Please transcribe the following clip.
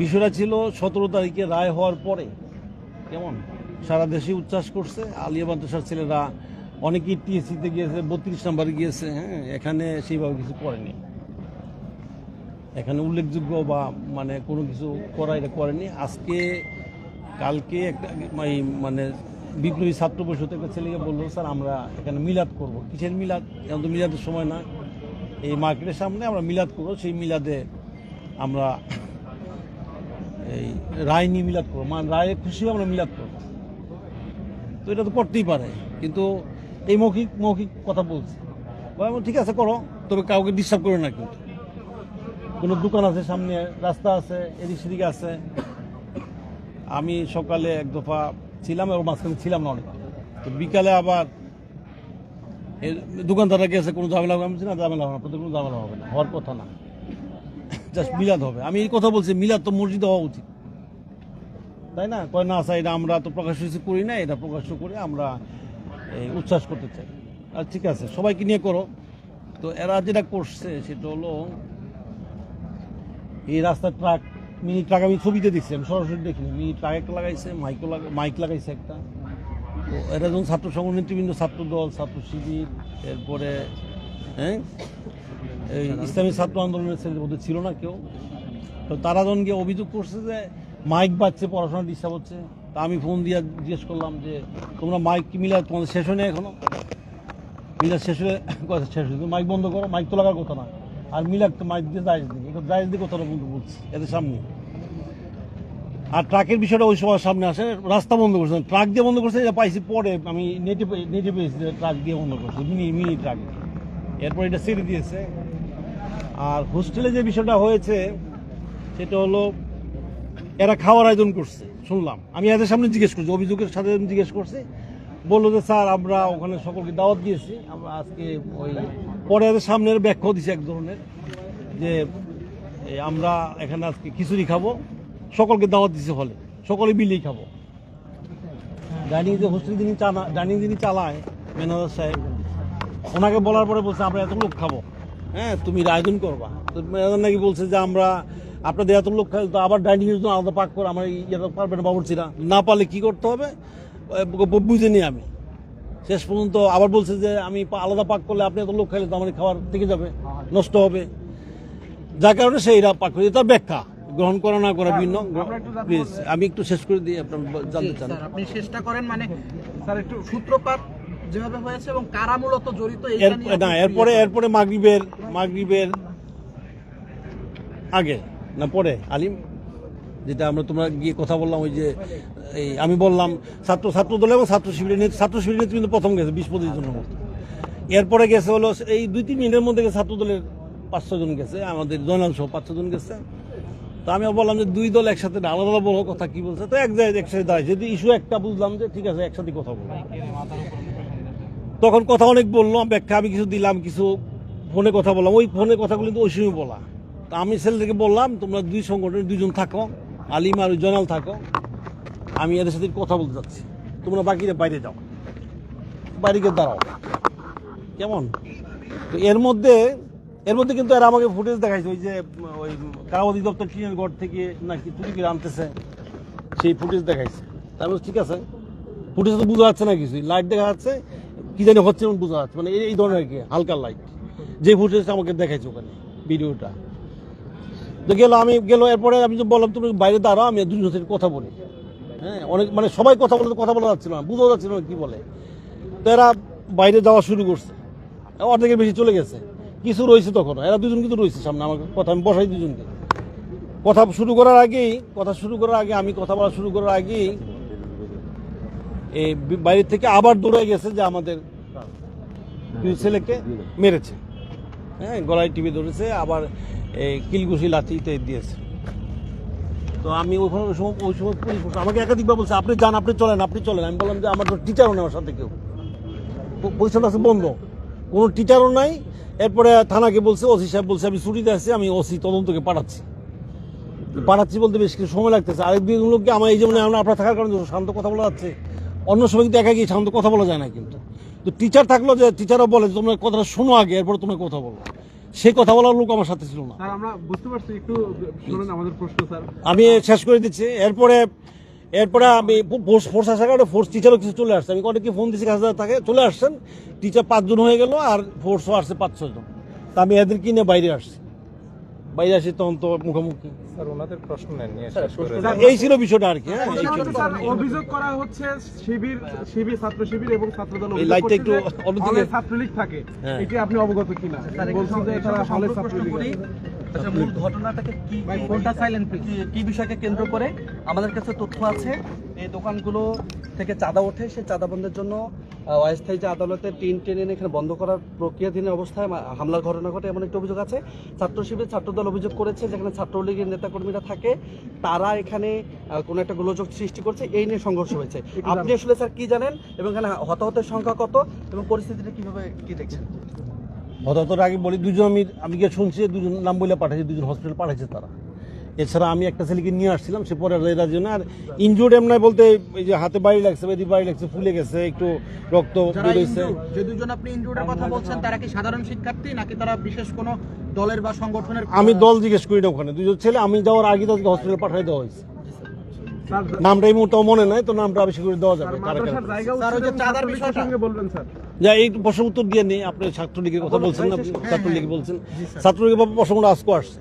বিষয়টা ছিল সতেরো তারিখে রায় হওয়ার পরে। কেমন? সারা দেশে উচ্ছ্বাস করছে। আলিয়া মাদ্রাসার ছেলেরা অনেকেই টিএসসিতে গিয়েছে, বত্রিশ নাম্বারে গিয়েছে হ্যাঁ? এখানে সেইভাবে কিছু করেনি। এখানে উল্লেখযোগ্য বা মানে কোনো কিছু করা এটা করেনি। আজকে, কালকে একটা মানে বিপ্লবী ছাত্র পরিষদ একটা ছেলেকে বলল, স্যার, আমরা এখানে মিলাদ করব। কিসের মিলাদ? এখন তো মিলাদের সময় না। এই মার্কেটের সামনে আমরা মিলাদ করব। সেই মিলাদে আমরা এই রায় নিয়ে মিলাদ করব। মানে রায়ে খুশি হয়ে আমরা মিলাদ করব। তো এটা তো করতেই পারে। কিন্তু এই মৌখিক মৌখিক কথা বলছি। ঠিক আছে, করো। তবে কাউকে ডিস্টার্ব করো না কিন্তু। কোনো দোকান আছে সামনে, রাস্তা আছে, এদিক সেদিক আছে। আমি সকালে এক দফা ছিলাম এবং মাঝখানে ছিলাম না অনেক তো বিকালে আবার দোকানদাররা গেছে, কোনো ঝামেলা হবে না। ঝামেলা হবে না প্রতি কোনো ঝামেলা হবে না। হওয়ার কথা না। জাস্ট মিলাদ হবে। আমি এই কথা বলছি, মিলাদ তো মসজিদে হওয়া উচিত। তাই না? কয়, না স্যার এটা আমরা তো প্রকাশ করি না এটা প্রকাশ্য করে আমরা এই উচ্ছ্বাস করতে চাই। আর ঠিক আছে, সবাইকে নিয়ে করো। তো এরা যেটা করছে, সেটা হলো এই রাস্তার ট্রাক, মিনি ট্রাক, আমি ছবিতে দেখছি, আমি সরাসরি দেখিনি। মিনি ট্রাক একটা লাগাইছে, মাইকও লাগা, মাইক লাগাইছে একটা। তো এরা যখন ছাত্র সংঘ নেতৃবৃন্দ ছাত্র দল ছাত্র শিবির এরপরে হ্যাঁ? এই ইসলামী ছাত্র আন্দোলনের ছেলেদের মধ্যে ছিল না কেউ। তো তারা যখন গিয়ে অভিযোগ করছে যে মাইক বাজছে পড়াশোনা ডিস্টার্ব হচ্ছে। তা আমি ফোন দিয়ে জিজ্ঞেস করলাম যে, তোমরা মাইক কি মিলা তোমাদের শেষ হয়নি এখনও? মিলাদ শেষ হয়ে কথা শেষ হয়ে মাইক বন্ধ করো, মাইক তো লাগার কথা না। আর মিলাদ তো মাইক দিয়ে জায়জ দিই এখন জায়জ দিয়ে কথাটা বন্ধু বলছি এদের সামনে। আর ট্রাকের বিষয়টা ওই সময় সামনে আসে, রাস্তা বন্ধ করছে। ট্রাক দিয়ে বন্ধ করছে, এটা পাইছি পরে। আমি নেটে নেটে পেয়েছি ট্রাক দিয়ে বন্ধ করছে। Mini mini truck. এরপর এটা ছেড়ে দিয়েছে। আর হোস্টেলে যে বিষয়টা হয়েছে, সেটা হলো এরা খাওয়ার আয়োজন করছে। শুনলাম। আমি এদের সামনে জিজ্ঞেস করছি, অভিযোগের সাথে জিজ্ঞেস করছি। বলল যে, স্যার, আমরা ওখানে সকলকে দাওয়াত দিয়েছি। আমরা আজকে ওই পরে এদের সামনের ব্যাখ্যাও দিছি এক ধরনের, যে আমরা এখানে আজকে খিচুড়ি খাব। সকলকে দাওয়াত দিছে হলে। সকলে মিলেই খাব। ডাইনিং যে হোস্টেল যিনি চালা ডাইনিং যিনি চালায়, ম্যানেজার সাহেব ওনাকে বলার পরে বলছে আমরা এত লোক খাব। হ্যাঁ তুমি আয়োজন করবা। তো ম্যানেজার নাকি বলছে যে আমরা আপনাদের এত লোক খাই তো আবার ডাইনিং এর জন্য আলাদা পাক করে আমার ইয়েটা পারবে না বাবুর্চিরা না। পারলে কি করতে হবে? বুঝে নিই আমি। শেষ পর্যন্ত আবার বলছে যে আমি আলাদা পাক করলে আপনি এত লোক খাইলে তো আমার খাবার থেকে যাবে নষ্ট হবে। যার কারণে সেইরা পাক করে তার ব্যাখ্যা। গ্রহণ করা না করা ভিন্ন। প্লিজ আমি একটু শেষ করে দিই আপনার জানতে চান। আপনি চেষ্টা করেন মানে স্যার একটু সূত্রপাত যেভাবে হয়েছে এবং কারা মূলত জড়িত না এরপরে এরপরে মাগরিবের মাগরিবের আগে না পরে? আলিম যেটা আমরা তোমরা গিয়ে কথা বললাম ওই যে এই আমি বললাম ছাত্র ছাত্র দল এবং ছাত্র শিবিরের ছাত্র শিবিরের নেতৃত্ব প্রথম গেছে বিশ পঁচিশ জনের মতো। এরপরে গেছে হলো এই দুই তিন মিনিটের মধ্যে ছাত্র দলের পাঁচ ছজন গেছে আমাদের জয়নাল সহ পাঁচ ছজন গেছে। তো আমি বললাম যে দুই দল একসাথে আলাদা আলাদা বলো কথা কি বলছে? তো এক জায়গায় একসাথে দাঁড়ায়। যদি ইস্যু একটা বুঝলাম যে ঠিক আছে একসাথে কথা বলব। তখন কথা অনেক বলল, ব্যাখ্যা আমি কিছু দিলাম, কিছু ফোনে কথা বললাম। ওই ফোনে কথাগুলো কিন্তু ওই সময় বলা। তা আমি ছেলেদেরকে বললাম, তোমরা দুই সংগঠনের দুজন থাকো, আলিম আর জনাল থাকো। আমি এদের সাথে কথা বলতে যাচ্ছি। তোমরা বাকিরা বাইরে যাও। বাইরে গিয়ে দাঁড়াও। কেমন? তো এর মধ্যে এর মধ্যে কিন্তু এরা আমাকে ফুটেজ দেখাইছে। ওই যে, ওই কারা অধিদপ্তর টিনের গড় থেকে নাকি চুরি করে আনতেছে, সেই ফুটেজ দেখাইছে। তার মধ্যে ঠিক আছে। ফুটেজ তো বোঝা যাচ্ছে না কিছুই। লাইট দেখা যাচ্ছে কি জানি হচ্ছে এমন বোঝা যাচ্ছে। মানে এই- ধরনের আর কি, হালকা লাইট যে ফুটেজটা আমাকে দেখাইছে ওখানে, ভিডিওটা। তো গেল, আমি গেল, এরপরে আমি যে বললাম, তুমি বাইরে দাঁড়াও, আমি দুজন সাথে কথা বলি। হ্যাঁ অনেক মানে সবাই কথা বলতে কথা বলা যাচ্ছিল না বোঝা যাচ্ছিল না কি বলে। তো এরা বাইরে যাওয়া শুরু করছে। অর্ধেকের বেশি চলে গেছে। কিছু রয়েছে তখন এরা দুজন কিন্তু রয়েছে সামনে আমার কথা, আমি বসাই দুজনকে। কথা শুরু করার আগেই কথা শুরু করার আগে, আমি কথা বলা শুরু করার আগেই এই বাইরে থেকে আবার দৌড়ে গেছে যে আমাদের কিছু ছেলেকে মেরেছে। হ্যাঁ গলায় টিপে ধরেছে, আবার এই কিলগুশি লাঠিতে দিয়েছে। তো আমি ওই সময় ওই সময় পুলিশ আমাকে একাধিকবার বলছে, আপনি যান, আপনি চলেন আপনি চলেন। আমি বললাম যে, আমার তো টিচারও নেই আমার সাথে কেউ। পজিশন আছে, বন্ধ। কোনো টিচারও নাই। এরপরে থানাকে বলছে, ওসি সাহেব বলছে, আমি ছুটিতে আছি, আমি ওসি তদন্তকে পাঠাচ্ছি। পাঠাচ্ছি বলতে বেশ কিছু সময় লাগতেছে। আরেক দুই লোককে আমার এই যেমন আমরা আপনার থাকার কারণে শান্ত কথা বলা যাচ্ছে। অন্য সময় কিন্তু একা গিয়ে শান্ত কথা বলা যায় না কিন্তু। তো টিচার থাকল যে টিচারও বলে যে তোমরা কথাটা শোনো আগে এরপর তোমরা কথা বলো। সেই কথা বলার লোক আমার সাথে ছিল না। আমরা বুঝতে পারছি একটু শুনুন আমাদের প্রশ্ন স্যার। আমি শেষ করে দিচ্ছি। এরপরে এরপরে আমি ফোর্স ফোর্স আসার কারণে ফোর্স টিচারও কিছু চলে আসছে। আমি অনেকে ফোন দিচ্ছি কাছে থাকে চলে আসছেন। টিচার পাঁচজন হয়ে গেল আর ফোর্সও আসছে পাঁচ ছজন তা আমি এদের কিনে বাইরে আসছি। বাইরে আসি তখন তো মুখোমুখি। স্যার ওনাদের প্রশ্ন নেন নিয়ে শেষ করে তা এই ছিল বিষয়টা আর কি হ্যাঁ এই অভিযোগ করা হচ্ছে শিবির শিবির ছাত্র শিবির এবং ছাত্রদল এই অভিযোগ লাইটটা একটু অন্যদিকে- ছাত্রলীগ থাকে হ্যাঁ। এটি আপনি অবগত কিনা? বলছেন যে তারা হলে ছাত্রলীগ আচ্ছা, মূল ঘটনাটাকে কি ফোনটা সাইলেন্ট কি বিষয়কে কেন্দ্র করে আমাদের কাছে তথ্য আছে। এই দোকানগুলো থেকে চাঁদা ওঠে সেই চাঁদা বন্ধের জন্য অস্থায়ী যে আদালতে টিন টেনে এনে এখানে বন্ধ করার প্রক্রিয়াধীন অবস্থায় হামলার ঘটনা ঘটে এমন একটা অভিযোগ আছে। ছাত্র শিবির ছাত্রদল অভিযোগ করেছে যেখানে ছাত্রলীগের নেতাকর্মীরা থাকে। তারা এখানে কোনো একটা গোলযোগ সৃষ্টি করছে এই নিয়ে সংঘর্ষ হয়েছে। আপনি আসলে স্যার কি জানেন এবং এখানে হতাহতের সংখ্যা কত এবং পরিস্থিতিটা কীভাবে কি দেখছেন? হঠাৎ আগে বলি দুজন আমি আমি গিয়ে শুনছি দুজন নাম বলে পাঠাইছে দুজন হসপিটাল পাঠাইছে তারা। এছাড়া আমি একটা ছেলেকে নিয়ে আসছিলাম সে পরে এরার জন্য আর ইনজুর্ড এমনি বলতে এই যে হাতে বাড়ি লাগছে বেদি বাড়ি লাগছে ফুলে গেছে একটু রক্ত বেরোইছে যে দুজন আপনি ইনজুর্ডের কথা বলছেন তারা কি সাধারণ শিক্ষার্থী নাকি তারা বিশেষ কোনো দলের বা সংগঠনের আমি দল জিজ্ঞেস করি না ওখানে। দুজন ছেলে আমি যাওয়ার আগে তাদেরকে হসপিটাল পাঠাই দেওয়া হয়েছে। নামটা এই মুহূর্তে মনে নাই তো নামটা আবিষ্কার করে দেওয়া যাবে। যা এই প্রশ্ন উত্তর দিয়ে নেই আপনি ছাত্রলীগের কথা বলছেন না ছাত্রলীগ বলছেন। ছাত্রলীগের প্রসঙ্গটা আজকে আসছে।